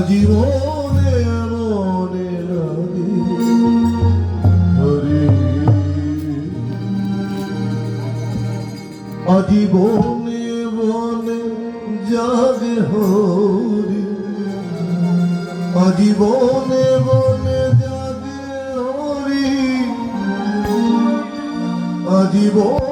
জীবনে মনে লাগে হরি। আজীবনে মনে জাগে হরি। আজীবনে মনে জাগে হরি। আজীবন